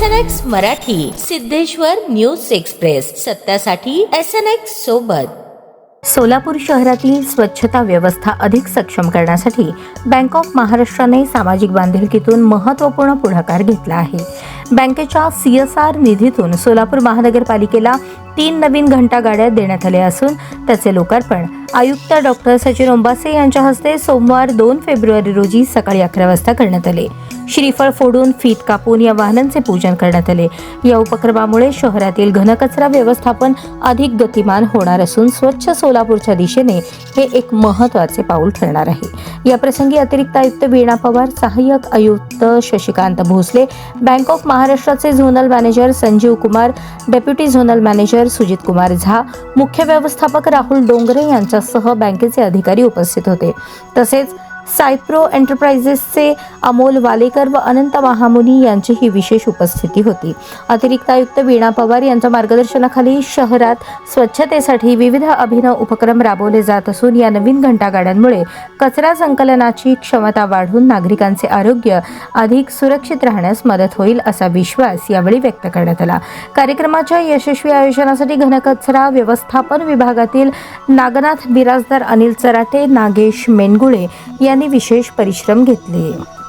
S N X Marathi Siddheshwar news express. सत्यासाठी S N X सोबत. सोलापूर शहरातील स्वच्छता व्यवस्था अधिक सक्षम करण्यासाठी बँक ऑफ महाराष्ट्राने सामाजिक बांधिलकीतून महत्त्वपूर्ण पुढाकार घेतला आहे. बँकेच्या सी एस आर निधीतून सोलापूर महानगरपालिकेला तीन नवीन घंटा गाड्या देण्यात आल्या असून त्याचे लोकार्पण आयुक्त डॉक्टर सचिन ओंबासे यांच्या हस्ते सोमवार दोन फेब्रुवारी रोजी सकाळी अकरा वाजता करण्यात आले. श्रीफळ फोडून फीत कापून या वाहनांचे पूजन करण्यात आले. या उपक्रमामुळे शहरातील घनकचरा व्यवस्थापन अधिक गतिमान होणार असून स्वच्छ सोलापूरच्या दिशेने हे एक महत्त्वाचे पाऊल ठरणार आहे. या प्रसंगी अतिरिक्त आयुक्त वीणा पवार सहाय्यक आयुक्त शशिकांत भोसले बँक ऑफ महाराष्ट्राचे zonal manager Sanjeev Kumar deputy zonal manager Sujit Kumar Jha मुख्य व्यवस्थापक राहुल डोंगरे यांच्यासह बँकेचे अधिकारी उपस्थित होते. तसेच सायप्रो एंटरप्राइजेसचे अमोल वालेकर व अनंत महामुनी यांचीही विशेष उपस्थिती होती. अतिरिक्त आयुक्त वीणा पवार यांच्या मार्गदर्शनाखाली शहरात स्वच्छतेसाठी विविध अभिनव उपक्रम राबवले जात असून या नवीन घंटागाड्यांमुळे कचरा संकलनाची क्षमता वाढून नागरिकांचे आरोग्य अधिक सुरक्षित राहण्यास मदत होईल असा विश्वास यावेळी व्यक्त करण्यात आला. कार्यक्रमाच्या यशस्वी आयोजनासाठी घनकचरा व्यवस्थापन विभागातील नागनाथ बिराजदार अनिल चराटे नागेश मेनगुळे यांनी विशेष परिश्रम घेतले.